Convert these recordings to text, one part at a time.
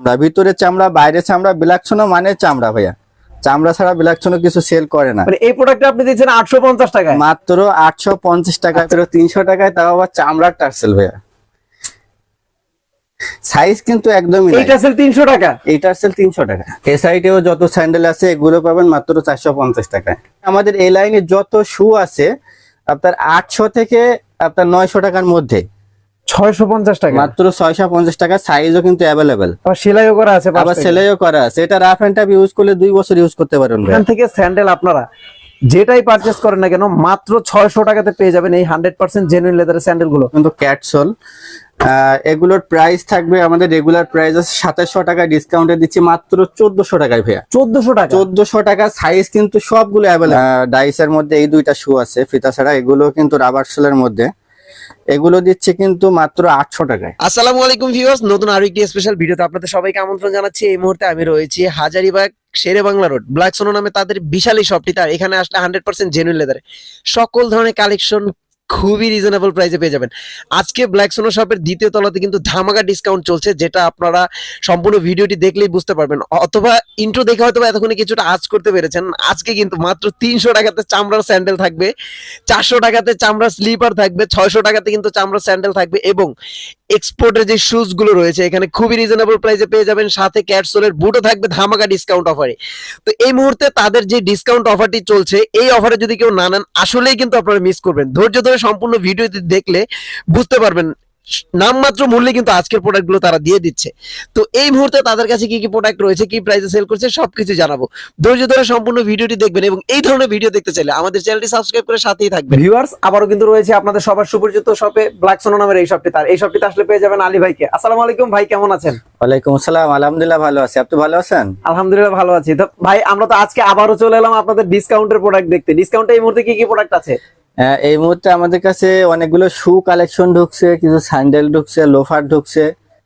চামড়া ভিতরে চামড়া বাইরে চামড়া বিলাকছনো মানে চামড়া ভাইয়া। চামড়া ছাড়া বিলাকছনো কিছু সেল করে না। মানে এই প্রোডাক্টটা আপনি দিচ্ছেন আটশো পঞ্চাশ টাকায়? মাত্র আটশো পঞ্চাশ টাকা তিনশো টাকায় তাও আবার চামড়ার টার্সেল ভাইয়া। সাইজ কিন্তু একদমই। এইটা সেল তিনশো টাকা? এই টার্সেল তিনশো টাকা। এ সাইডেও যত স্যান্ডেল আছে এগুলো পাবেন মাত্র চারশো পঞ্চাশ টাকায়। আমাদের এই লাইনে যত শু আছে আপনার আটশো থেকে আপনার নয়শো টাকার মধ্যে। ছয়শো পঞ্চাশ টাকা। মাত্র ছয়শো পঞ্চাশ টাকা সাইজও কিন্তু সেলাইও করা আছে আবার সেলাইও করা আছে। এটা রাফ এন্ড টাফ ইউজ করলে দুই বছর ইউজ করতে পারবেন এখান থেকে স্যান্ডেল আপনারা যেটাই পারচেস করেন না কেন মাত্র ছয়শো টাকাতে পেয়ে যাবেন এই হান্ড্রেড পার্সেন্ট জেনুইন লেদারের স্যান্ডেলগুলো কিন্তু ক্যাটসোল এগুলোর প্রাইস থাকবে আমাদের রেগুলার প্রাইস আছে সাতাশশো টাকা ডিসকাউন্টে দিচ্ছি মাত্র চোদ্দশো টাকায় ভাইয়া। চোদ্দশো টাকা? চোদ্দশো টাকা সাইজ কিন্তু সবগুলো অ্যাভেলেবল ডাইসের মধ্যে এই দুইটা শু আছে ফিতা ছাড়া। এগুলো কিন্তু রাবার সোলের মধ্যে। এগুলো দিচ্ছে কিন্তু মাত্র আটশো টাকায়। আসসালামু আলাইকুম ভিউয়ার্স, নতুন আরও একটি স্পেশাল ভিডিওতে আপনাদের সবাইকে আমন্ত্রণ জানাচ্ছি। এই মুহূর্তে আমি রয়েছি হাজারিবাগ, শেরে বাংলা রোড ব্ল্যাক সোনো নামে তাদের বিশাল এই শপটি তার এখানে আসলে হান্ড্রেড পার্সেন্ট জেনুইন লেদার সকল ধরনের কালেকশন খুবই রিজনেবল প্রাইসে পেয়ে যাবেন। আজকে ব্ল্যাক সোনো শপের দ্বিতীয় তলাতে কিন্তু ধামাকা ডিসকাউন্ট চলছে, যেটা আপনারা সম্পূর্ণ ভিডিওটি দেখলেই বুঝতে পারবেন। অথবা ইন্ট্রো দেখে হয়তো এতক্ষণে কিছুটা আজ করতে পেরেছেন। আজকে কিন্তু মাত্র তিনশো টাকাতে চামড়ার স্যান্ডেল থাকবে, চারশো টাকাতে চামড়ার স্লিপার থাকবে, ছয়শো টাকাতে কিন্তু চামড়ার স্যান্ডেল থাকবে এবং এক্সপোর্টের যে শুজগুলো রয়েছে, এখানে খুবই রিজনেবল প্রাইসে পেয়ে যাবেন। সাথে ক্যাটসোলের বুটও থাকবে ধামাকা ডিসকাউন্ট অফারে তো এই মুহূর্তে তাদের যে ডিসকাউন্ট অফারটি চলছে, এই অফারে যদি কেউ না নেন, আসলেই কিন্তু আপনারা মিস করবেন। ধৈর্য ধরে সম্পূর্ণ ভিডিওটি দেখলে বুঝতে পারবেন নামমাত্র মূল্যে কিন্তু আজকের প্রোডাক্টগুলো তারা দিয়ে দিচ্ছে। তো এই মুহূর্তে তাদের কাছে কি কি প্রোডাক্ট রয়েছে কি প্রাইসে সেল করছে সবকিছু জানাব। ধৈর্য ধরে সম্পূর্ণ ভিডিওটি দেখবেন এবং এই ধরনের ভিডিও দেখতে চাইলে আমাদের চ্যানেলটি সাবস্ক্রাইব করে সাথেই থাকবেন। ভিউয়ার্স আবারও কিন্তু রয়েছে আপনাদের সবার সুপরিচিত শপে ব্ল্যাক সোনো নামের এই শপটি তার। এই শপটিতে আসলে পেয়ে যাবেন আলী ভাইকে। আসসালামু আলাইকুম ভাই কেমন আছেন? ওয়ালাইকুম আসসালাম আলহামদুলিল্লাহ ভালো আছি। আপনি ভালো আছেন? আলহামদুলিল্লাহ ভালো আছি। তো ভাই আমরা তো আজকে আবারও চলে এলাম আপনাদের ডিসকাউন্টের প্রোডাক্ট দেখতে। ডিসকাউন্টে এই মুহূর্তে কি কি প্রোডাক্ট আছে? এই মুহূর্তে আমাদের কাছে অনেকগুলো শু কালেকশন ঢুকছে কিছু স্যান্ডেল ঢুকছে লোফার ঢুকছে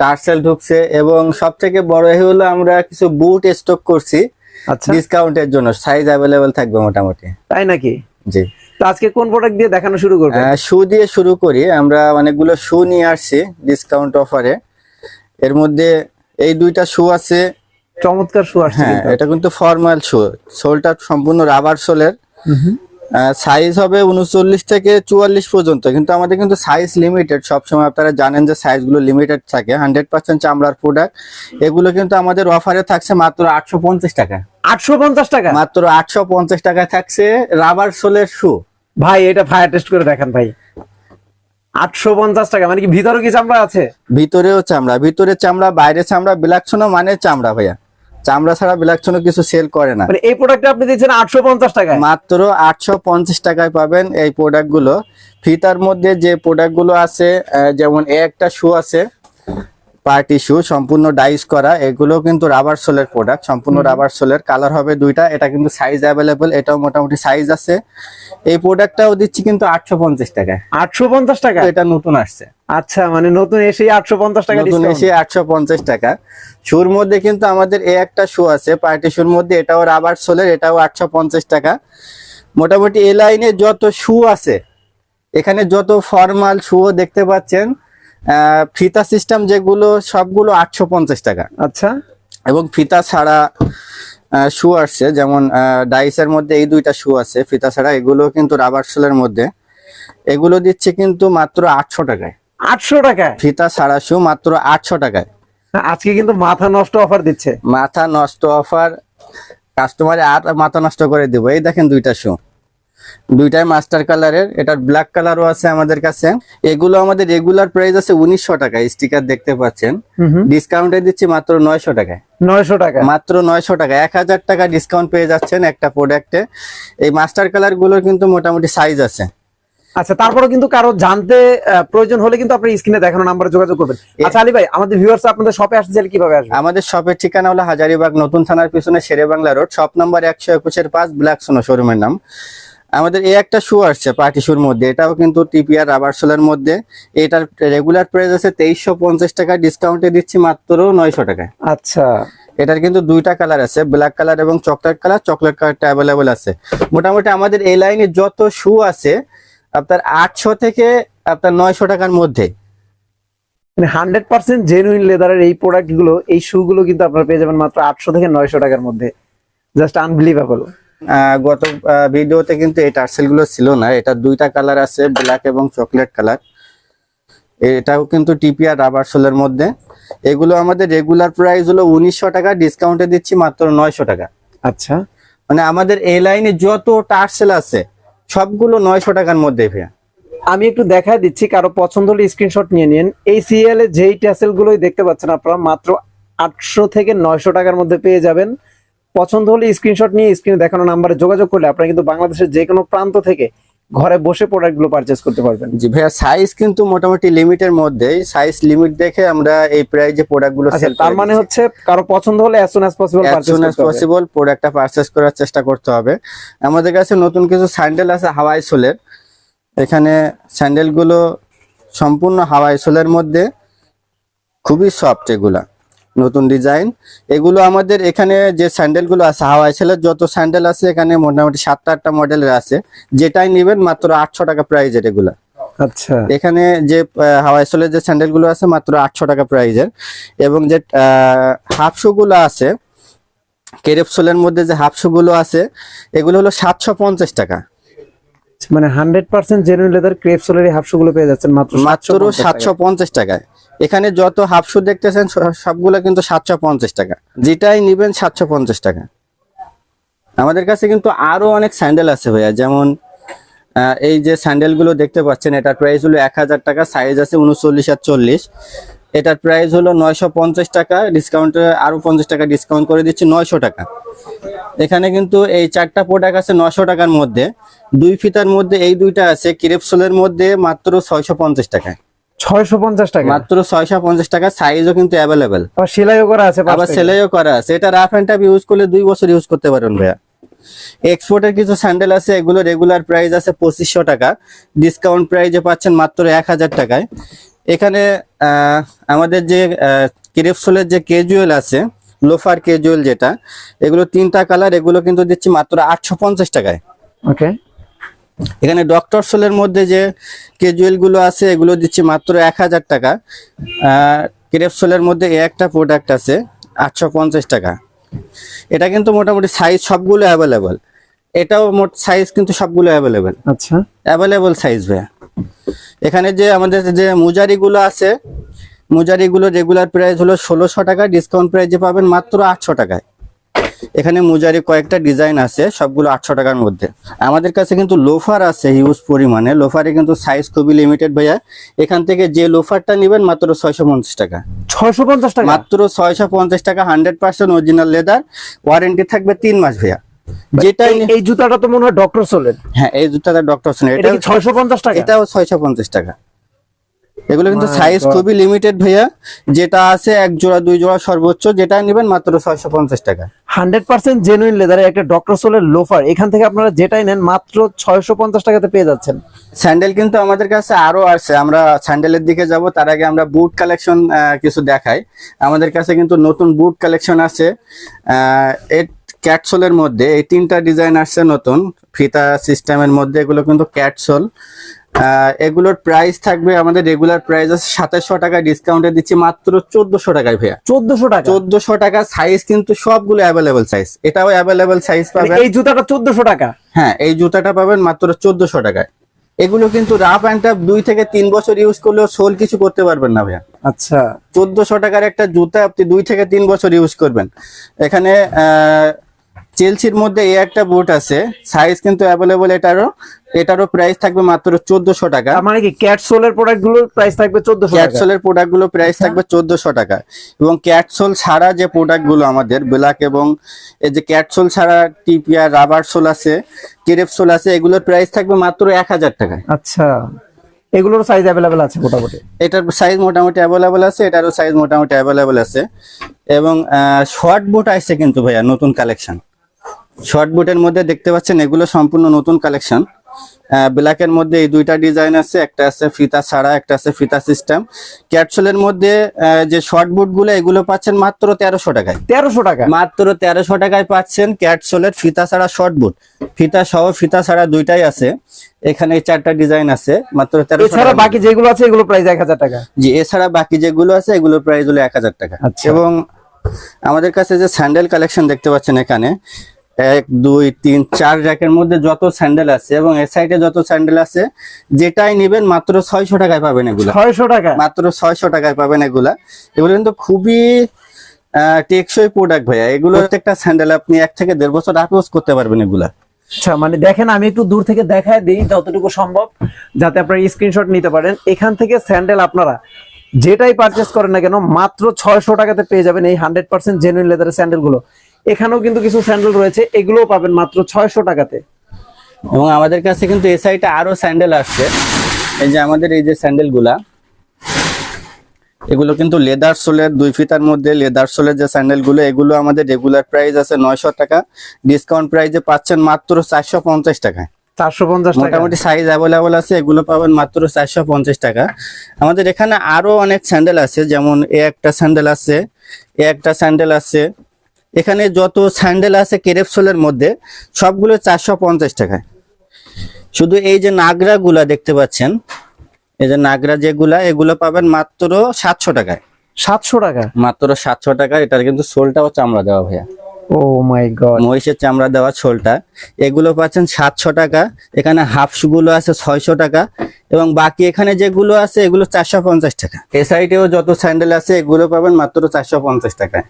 টার্সেল ঢুকছে এবং সব থেকে বড় হলো আমরা কিছু বুট স্টক করছি আচ্ছা। ডিসকাউন্টের জন্য সাইজ অ্যাভেলেবেল থাকবে মোটামুটি। তাই নাকি? জি। তো আজকে কোন প্রোডাক্ট দিয়ে দেখানো শুরু করবেন? শু দিয়ে শুরু করি আমরা অনেকগুলো শু নিয়ে আসছি ডিসকাউন্ট অফারে এর মধ্যে এই দুইটা শু আছে। চমৎকার শু আসছে হ্যাঁ এটা কিন্তু ফর্মাল শু সোলটা সম্পূর্ণ রাবার সোলের সাইজ হবে উনচল্লিশ থেকে চুয়াল্লিশ পর্যন্ত কিন্তু আমাদের কিন্তু সাইজ লিমিটেড সবসময় আপনারা জানেন যে সাইজগুলো লিমিটেড থাকে। হান্ড্রেড পার্সেন্ট চামড়ার প্রোডাক্ট এগুলো কিন্তু আমাদের অফারে থাকছে মাত্র আটশো পঞ্চাশ টাকা। আটশো পঞ্চাশ টাকা? মাত্র আটশো পঞ্চাশ টাকা থাকছে রাবার সোলের শু ভাই এটা ফায়ার টেস্ট করে দেখান ভাই। আটশো পঞ্চাশ টাকা মানে কি ভিতরে কি চামড়া আছে? ভিতরেও চামড়া। ভিতরে চামড়া বাইরে চামড়া বিলাকছনো মানে চামড়া ভাইয়া। চামড়া ছাড়া বিলাকছনো কিছু সেল করে না। মানে এই প্রোডাক্টটা আপনি দিচ্ছেন আটশো পঞ্চাশ টাকায়। মাত্র আটশো পঞ্চাশ টাকায় পাবেন এই প্রোডাক্টগুলো ফিতার মধ্যে যে প্রোডাক্টগুলো আছে যেমন একটা শু আছে পার্টি শু সম্পূর্ণ ডাইস করা এগুলো কিন্তু রাবার সোলের প্রোডাক্ট সম্পূর্ণ রাবার সোলের কালার হবে দুইটা এটা কিন্তু সাইজ অ্যাভেলেবল এটাও মোটামুটি সাইজ আছে। এই প্রোডাক্টটাও দিচ্ছি কিন্তু আটশো পঞ্চাশ টাকায়। আটশো পঞ্চাশ টাকা এটা নতুন আসছে। আচ্ছা মানে নতুন এসে আটশো পঞ্চাশ টাকা নতুন এসে আটশো পঞ্চাশ টাকা। শুর মধ্যে কিন্তু আমাদের এ একটা শু আছে পার্টি শুর মধ্যে এটাও রাবার সোলের এটাও আটশো পঞ্চাশ টাকা। মোটামুটি এ লাইনে যত শু আছে এখানে যত ফর্মাল শুও দেখতে পাচ্ছেন ফিতা সিস্টেম যেগুলো সবগুলো আটশো পঞ্চাশ টাকা। আচ্ছা। এবং ফিতা ছাড়া শু আসছে যেমন ডাইসের মধ্যে এই দুইটা শু আছে ফিতা ছাড়া এগুলো কিন্তু রাবার সোলের মধ্যে। এগুলো দিচ্ছে কিন্তু মাত্র আটশো টাকায়। আটশো টাকায়? ফিতা ছাড়া শু মাত্র আটশো টাকায়। আজকে কিন্তু মাথা নষ্ট অফার দিচ্ছে। মাথা নষ্ট অফার কাস্টমারে আর মাথা নষ্ট করে দিব। এই দেখেন দুইটা শু দুইটাই মাস্টার কালারের এটার ব্ল্যাক কালারও আছে আমাদের কাছে। এগুলো আমাদের রেগুলার প্রাইস আছে উনিশশো টাকা স্টিকার দেখতে পাচ্ছেন। ডিসকাউন্টে দিচ্ছি মাত্র নয়শো টাকায়। নয়শো টাকা। মাত্র নয়শো টাকা এক হাজার টাকা ডিসকাউন্ট পেয়ে যাচ্ছেন একটা প্রোডাক্টে এই মাস্টার কালারগুলোর কিন্তু মোটামুটি সাইজ আছে। আচ্ছা তারপরে কিন্তু কারও জানতে প্রয়োজন হলে কিন্তু আপনি স্ক্রিনে দেখানো নাম্বারে যোগাযোগ করবেন। আচ্ছা আলী ভাই আমাদের ভিউয়ার্স আপনাদের শপে আসতে চাইলে কীভাবে আসবে আমাদের শপের ঠিকানা হলো হাজারিবাগ নতুন থানার পিছনে Shere Bangla road shop number একশো একুশের পাঁচ ব্ল্যাক সোনো শোরুমের নাম। আমাদের এই একটা শু আসছে পার্টি শুর মধ্যে এটাও কিন্তু টিপিআর রাবার সোলের মধ্যে। এটার রেগুলার প্রাইস আছে তেইশশো পঞ্চাশ টাকা ডিসকাউন্টে দিচ্ছি মাত্র নয়শো টাকায়। আচ্ছা। এটার কিন্তু দুইটা কালার আছে ব্ল্যাক কালার এবং চকলেট কালার চকলেট কালারটা অ্যাভেলেবল আছে। মোটামুটি আমাদের এই লাইনে যত শু আছে আপনার আটশো থেকে আপনার নয়শো টাকার মধ্যে। মানে হান্ড্রেড পার্সেন্ট জেনুইন লেদারের এই প্রোডাক্টগুলো এই শু গুলো কিন্তু আপনারা পেয়ে যাবেন মাত্র আটশো থেকে নয়শো টাকার মধ্যে। জাস্ট আনবিলিভেবল গত ভিডিওতে কিন্তু এই টার্সেলগুলো ছিল না। এটা দুইটা কালার আছে ব্ল্যাক এবং চকলেট কালার এটাও কিন্তু টিপিআর রাবার সোলের মধ্যে। এগুলো আমাদের রেগুলার প্রাইস হলো উনিশশো টাকা ডিসকাউন্টে দিচ্ছি মাত্র নয়শো টাকা। আচ্ছা। মানে আমাদের এই লাইনে যত টার্সেল আছে সবগুলো নয়শো টাকার মধ্যে ভাইয়া। আমি একটু দেখা দিচ্ছি, কারও পছন্দ হলে স্ক্রিনশট নিয়ে নিন। এই সিএল এ যেই ট্যাসেল গুলোই দেখতে পাচ্ছেন আপনারা, মাত্র আটশো থেকে নয়শো টাকার মধ্যে পেয়ে যাবেন। পছন্দ হলে স্ক্রিনশট নিয়ে স্ক্রিনে দেখানো নাম্বারে যোগাযোগ করলে আপনারা কিন্তু বাংলাদেশের যে কোনো প্রান্ত থেকে ঘরে বসে প্রোডাক্টগুলো পারচেস করতে পারবেন। জি ভাইয়া সাইজ কিন্তু মোটামুটি লিমিটের মধ্যেই। সাইজ লিমিট দেখে আমরা এই প্রাইজে প্রোডাক্টগুলো সেল তার মানে হচ্ছে কারও পছন্দ হলে as soon as possible as purchase করতে হবে। পসিবল প্রোডাক্টটা পারচেস করার চেষ্টা করতে হবে। আমাদের কাছে নতুন কিছু স্যান্ডেল আছে হাওয়াই সোলের। এখানে স্যান্ডেলগুলো সম্পূর্ণ হাওয়াই সোলের মধ্যে। খুবই সফট এগুলা। নতুন ডিজাইন। এগুলো আমাদের এখানে যে স্যান্ডেলগুলো আছে হাওয়াই সোলের যত স্যান্ডেল আছে এখানে মোটামুটি সাতটা আটটা মডেলের আছে। যেটাই নেবেন মাত্র আটশো টাকা প্রাইজের এগুলো। আচ্ছা। এখানে যে হাওয়াই সোলের যে স্যান্ডেলগুলো আছে মাত্র আটশো টাকা প্রাইজের। এবং যে হাফগুলো আছে কেরেপ সোলের মধ্যে যে হাফগুলো আছে এগুলো হলো সাতশো পঞ্চাশ টাকা। মানে hundred percent genuine leather crepe Solari হাফগুলো পেয়ে যাচ্ছেন মাত্র মাত্র সাতশো পঞ্চাশ টাকায়। এখানে যত হাফ শু দেখতেছেন সবগুলো কিন্তু সাতশো পঞ্চাশ টাকা। যেটাই নিবেন সাতশো পঞ্চাশ টাকা। আমাদের কাছে কিন্তু আরও অনেক স্যান্ডেল আছে ভাইয়া। যেমন এই যে স্যান্ডেলগুলো দেখতে পাচ্ছেন এটার প্রাইস হলো এক হাজার টাকা সাইজ আছে উনচল্লিশ আর চল্লিশ। এটার প্রাইস হলো নয়শো পঞ্চাশ টাকা ডিসকাউন্টে আরও পঞ্চাশ টাকা ডিসকাউন্ট করে দিচ্ছি নয়শো টাকা। এখানে কিন্তু এই চারটা প্রোডাক্ট আছে নয়শো টাকার মধ্যে। দুই ফিতার মধ্যে এই দুইটা আছে ক্রেপসোলের মধ্যে মাত্র ছয়শো পঞ্চাশ টাকায় ছয়শো পঞ্চাশ টাকা? মাত্র ছয়শো পঞ্চাশ টাকা সাইজও কিন্তু অ্যাভেলেবেল আবার সেলাইও করা আছে আবার সেলাইও করা আছে। এটা রাফ অ্যান্ড ইউজ করলে দুই বছর ইউজ করতে পারেন ভাইয়া। এক্সপোর্টের কিছু স্যান্ডেল আছে এগুলো রেগুলার প্রাইস আছে পঁচিশশো টাকা। ডিসকাউন্ট প্রাইজে পাচ্ছেন মাত্র এক হাজার টাকায়। এখানে আমাদের যে ক্রেপসোলের যে কেজুয়েল আছে লোফার কেজুয়েল যেটা এগুলো তিনটা কালার এগুলো কিন্তু দিচ্ছি মাত্র আটশো পঞ্চাশ টাকায়। ওকে এখানে ডক্টর সোলের মধ্যে যে কেজুয়েলগুলো আছে এগুলো দিচ্ছি মাত্র এক হাজার টাকা। ক্রেপ সোলের মধ্যে একটা প্রোডাক্ট আছে আটশো পঞ্চাশ টাকা। এটা কিন্তু মোটামুটি সাইজ সবগুলো অ্যাভেলেবল এটাও মোট সাইজ কিন্তু সবগুলো অ্যাভেলেবল আচ্ছা। অ্যাভেলেবল সাইজ ভাইয়া। এখানে যে আমাদের যে মুজারিগুলো আছে মুজারিগুলো রেগুলার প্রাইস হলো ষোলোশো টাকা ডিসকাউন্ট প্রাইসে পাবেন মাত্র আটশো টাকায়। এখানে মুজারি কয়েকটা ডিজাইন আছে সবগুলো আটশো টাকার মধ্যে। আমাদের কাছে কিন্তু লোফার আছে হিউজ পরিমাণে। লোফারে কিন্তু সাইজ খুবই লিমিটেড ভাইয়া। এখান থেকে যে লোফারটা নেবেন মাত্র ছয়শো পঞ্চাশ টাকা। ছয়শো পঞ্চাশ টাকা? মাত্র ছয়শো পঞ্চাশ টাকা hundred percent original leather warranty থাকবে তিন মাস ভাইয়া। যেটাই এই- জুতাটা তো মনে হয় ডক্টর সোলের হ্যাঁ এই জুতাটা ডক্টর এটা কি ছয়শো পঞ্চাশ টাকা? এটাও ছয়শো পঞ্চাশ টাকা। এগুলো কিন্তু সাইজ খুবই লিমিটেড ভাইয়া। যেটা আছে এক জোড়া দুই জোড়া সর্বোচ্চ যেটা নেবেন মাত্র ছয়শো পঞ্চাশ টাকা। হান্ড্রেড পার্সেন্ট জেনুইন লেদারের একটা ডক্টর সোলের লোফার এখান থেকে আপনারা যেটাই নেন মাত্র ছয়শো পঞ্চাশ টাকাতে পেয়ে যাচ্ছেন। স্যান্ডেল কিন্তু আমাদের কাছে আরও আছে। আমরা স্যান্ডেলের দিকে যাব তার আগে আমরা বুট কালেকশন কিছু দেখাই। আমাদের কাছে কিন্তু নতুন বুট কালেকশন আছে। ক্যাটসোলের মধ্যে এই তিনটা ডিজাইন আসছে নতুন ফিতা সিস্টেমের মধ্যে এগুলো কিন্তু ক্যাটসোল। এগুলোর প্রাইস থাকবে আমাদের রেগুলার প্রাইস আছে সাতাশশো টাকা ডিসকাউন্টে দিচ্ছি মাত্র চোদ্দশো টাকায় ভাইয়া। চোদ্দশো টাকা? চোদ্দশো টাকা সাইজ কিন্তু সবগুলো অ্যাভেলেবেল সাইজ এটাও অ্যাভেলেবেল সাইজ পাবেন। এই জুতাটা চোদ্দশো টাকা? হ্যাঁ এই জুতাটা পাবেন মাত্র চোদ্দশো টাকায়। এগুলো কিন্তু রাফ অ্যান্ড টাফ দুই থেকে তিন বছর ইউজ করলেও সোল কিছু করতে পারবেন না ভাইয়া। আচ্ছা। চোদ্দশো টাকার একটা জুতা আপনি দুই থেকে তিন বছর ইউজ করবেন। এখানে আহ, চেলসির মধ্যে এই একটা বুট আছে। সাইজ কিন্তু অ্যাভেলেবল এটারও এটারও প্রাইস থাকবে মাত্র চোদ্দশো টাকা। মানে কি ক্যাট সোলের প্রোডাক্টগুলোর প্রাইস থাকবে চোদ্দশো টাকা? ক্যাটসোলের প্রোডাক্টগুলো প্রাইস থাকবে চোদ্দশো টাকা। এবং ক্যাটসোল ছাড়া যে প্রোডাক্টগুলো আমাদের ব্ল্যাক এবং এই যে ক্যাটসোল ছাড়া টিপিআর রাবার সোল আছে কেরেপ সোল আছে এগুলোর প্রাইস থাকবে মাত্র এক হাজার টাকায় আচ্ছা। এগুলোর সাইজ অ্যাভেলেবেল আছে মোটামুটি? এটার সাইজ মোটামুটি অ্যাভেলেবল আছে এটারও সাইজ মোটামুটি অ্যাভেলেবল আছে। এবং শর্ট বুট আসছে কিন্তু ভাইয়া নতুন কালেকশন শর্ট বুটের মধ্যে দেখতে পাচ্ছেন এগুলো সম্পূর্ণ নতুন কালেকশন ব্ল্যাকের মধ্যে এই দুইটা ডিজাইন আছে একটা আছে ফিতা ছাড়া একটা আছে ফিতা সিস্টেম ক্যাটসোলের মধ্যে যে শর্ট বুটগুলো এগুলো পাচ্ছেন মাত্র তেরোশো টাকায়। তেরোশো টাকা মাত্র তেরোশো টাকায় পাচ্ছেন ক্যাটসোলের ফিতা ছাড়া শর্ট বুট ফিতা সহ ফিতা ছাড়া দুইটাই আছে। এখানে এই চারটা ডিজাইন আছে মাত্র এছাড়া বাকি যেগুলো আছে এগুলো প্রাইস এক হাজার টাকা। জি এছাড়া বাকি যেগুলো আছে এগুলোর প্রাইস হলো এক হাজার টাকা। আচ্ছা। এবং আমাদের কাছে যে স্যান্ডেল কালেকশন দেখতে পাচ্ছেন এখানে এক দুই তিন চার র্যাকের মধ্যে যত স্যান্ডেল আছে এবং এ সাইডে যত স্যান্ডেল আছে যেটাই নেবেন মাত্র ছয়শো টাকায় পাবেন এগুলা। ছয়শো টাকা? মাত্র ছয়শো টাকায় পাবেন এগুলা। এগুলো কিন্তু খুবই টেকসই প্রোডাক্ট ভাইয়া। এগুলো প্রত্যেকটা স্যান্ডেল আপনি এক থেকে দেড় বছর ইউজ করতে পারবেন এগুলা। আচ্ছা মানে দেখেন আমি একটু দূর থেকে দেখায় দিই যতটুকু সম্ভব যাতে আপনারা স্ক্রিনশট নিতে পারেন। এখান থেকে স্যান্ডেল আপনারা যেটাই পারচেস করেন না কেন মাত্র ছয়শো টাকাতে পেয়ে যাবেন এই হান্ড্রেড পার্সেন্ট জেনুইন লেদারের স্যান্ডেলগুলো এখানেও কিন্তু কিছু স্যান্ডেল রয়েছে এগুলোও পাবেন মাত্র ছয়শো টাকাতে। এবং আমাদের কাছে কিন্তু এই সাইডে আরও স্যান্ডেল আসছে। এই যে আমাদের এই যে স্যান্ডেলগুলা এগুলো কিন্তু লেদার সোলের দুই ফিতার মধ্যে লেদার সোলের যে স্যান্ডেলগুলো এগুলো আমাদের রেগুলার প্রাইস আছে নয়শো টাকা। ডিসকাউন্ট প্রাইসে পাচ্ছেন মাত্র চারশো পঞ্চাশ টাকায় চারশো পঞ্চাশ মোটামুটি সাইজ অ্যাভেলেবল আছে এগুলো পাবেন মাত্র চারশো পঞ্চাশ টাকা। আমাদের এখানে আরও অনেক স্যান্ডেল আছে যেমন এ একটা স্যান্ডেল আছে এ একটা স্যান্ডেল আছে এখানে যত স্যান্ডেল আছে কেরেপসোলের মধ্যে সবগুলো চারশো পঞ্চাশ টাকায়। শুধু এই যে নাগরা গুলা দেখতে পাচ্ছেন এই যে নাগরা যেগুলা এগুলো পাবেন মাত্র সাতশো টাকায়। সাতশো টাকা? মাত্র সাতশো টাকা এটার কিন্তু সোলটাও চামড়া দেওয়া ভাইয়া। Oh my god. মহিষের চামড়া দেওয়া ছোলটা এগুলো পাচ্ছেন সাতশো টাকা এখানে হাফসগুলো আছে ছয়শো টাকা এবং বাকি এখানে যেগুলো আছে এগুলো চারশো পঞ্চাশ টাকা। এ সাইডেও যত স্যান্ডেল আছে এগুলো পাবেন মাত্র চারশো পঞ্চাশ টাকায়।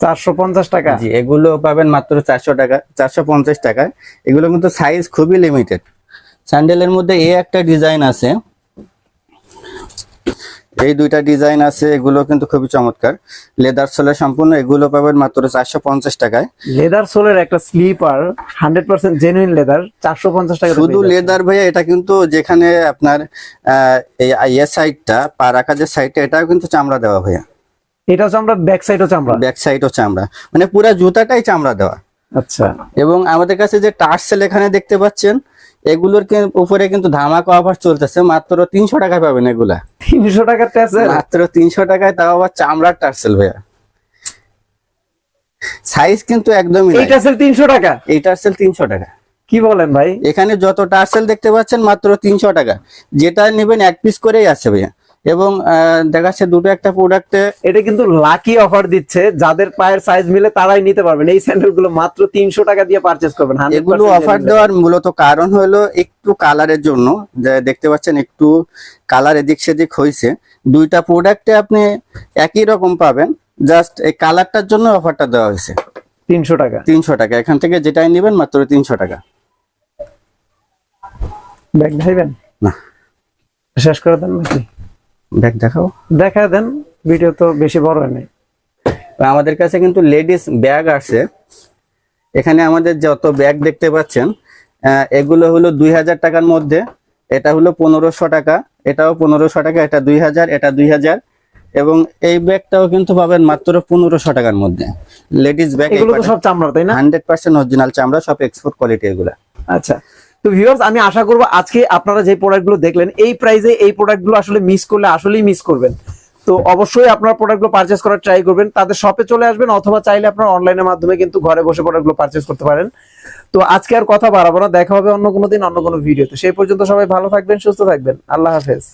চারশো পঞ্চাশ টাকা। জি এগুলো পাবেন মাত্র চারশো টাকা চারশো পঞ্চাশ টাকায় এগুলো কিন্তু সাইজ খুবই লিমিটেড স্যান্ডেলের মধ্যে এই একটা ডিজাইন আছে। এই দুইটা ডিজাইন আছে এগুলো কিন্তু খুবই চমৎকার। লেদার সোলে সম্পূর্ণ এগুলো পাবেন মাত্র চারশো পঞ্চাশ টাকায়। লেদার সোলের একটা slipper hundred percent genuine leather চারশো পঞ্চাশ টাকা শুধু লেদার ভাইয়া এটা কিন্তু যেখানে আপনার এই সাইডটা পা রাখা যে সাইডটা এটাও কিন্তু চামড়া দেওয়া ভাইয়া। এটা হচ্ছে আমরা ব্যাক সাইড হচ্ছে আমরা ব্যাক সাইডও চামড়া। মানে পুরা জুতাটাই চামড়া দেওয়া। আচ্ছা। এবং আমাদের কাছে যে টার্সেল এখানে দেখতে পাচ্ছেন এগুলোর কি- উপরে কিন্তু ধামাকা অফার চলতেছে। মাত্র তিনশো টাকায় পাবেন এগুলা। তিনশো টাকার ট্যাসেল মাত্র তিনশো টাকায় তাও আবার চামড়ার টার্সেল ভাইয়া। সাইজ কিন্তু একদমই এই নাই। ট্যাসেল তিনশো টাকা? এই টার্সেল তিনশো টাকা। কি বলেন ভাই? এখানে যত টার্সেল দেখতে পাচ্ছেন মাত্র তিনশো টাকা। যেটা নেবেন এক পিস করেই আছে ভাইয়া। এবং দেখা যাচ্ছে দুটো একটা প্রোডাক্টে এটা কিন্তু লাকি অফার দিচ্ছে। যাদের পায়ের সাইজ মিলে তারাই নিতে পারবেন। এই স্যান্ডেলগুলো মাত্র তিনশো টাকা দিয়ে পারচেস করবেন। এগুলো অফার দেওয়ার মূলত কারণ হলো একটু কালারের জন্য। যে দেখতে পাচ্ছেন একটু কালার এদিক সেদিক হয়েছে দুইটা প্রোডাক্টে আপনি একই রকম পাবেন। জাস্ট এই কালারটার জন্য অফারটা দেওয়া হয়েছে। তিনশো টাকা। তিনশো টাকা। এখান থেকে যেটাই নেবেন মাত্র তিনশো টাকা। ব্যাগ দেখাইবেন? না। শেষ করে দেন নাকি? ব্যাগ দেখাও। দেখা দেন ভিডিও তো বেশি বড় নাই। আমাদের কাছে কিন্তু লেডিস ব্যাগ আছে। এখানে আমাদের যত ব্যাগ দেখতে পাচ্ছেন এগুলো হলো দুই হাজার টাকার মধ্যে এটা হলো পনেরোশো টাকা এটাও পনেরোশো টাকা এটা দুই হাজার এটা দুই হাজার এবং এই ব্যাগটাও কিন্তু পাবেন মাত্র পনেরোশো টাকার মধ্যে। লেডিস ব্যাগ এগুলো সব চামড়া তাই না? হান্ড্রেড পার্সেন্ট অরিজিনাল চামড়া সব এক্সপোর্ট কোয়ালিটি এগুলা। আচ্ছা। তো ভিউয়ার্স আমি আশা করব আজকে আপনারা যে প্রোডাক্টগুলো দেখলেন, এই প্রাইসে এই প্রোডাক্টগুলো আসলে মিস করলে আসলেই মিস করবেন। তো অবশ্যই আপনার প্রোডাক্টগুলো পারচেস করার ট্রাই করবেন। তাদের শপে চলে আসবেন, অথবা চাইলে আপনার অনলাইনের মাধ্যমে কিন্তু ঘরে বসে প্রোডাক্টগুলো পারচেস করতে পারেন। তো আজকে আর কথা বাড়াবো না, দেখা হবে অন্য কোনো দিন, অন্য কোনো ভিডিওতে সেই পর্যন্ত সবাই ভালো থাকবেন, সুস্থ থাকবেন। আল্লাহ হাফেজ।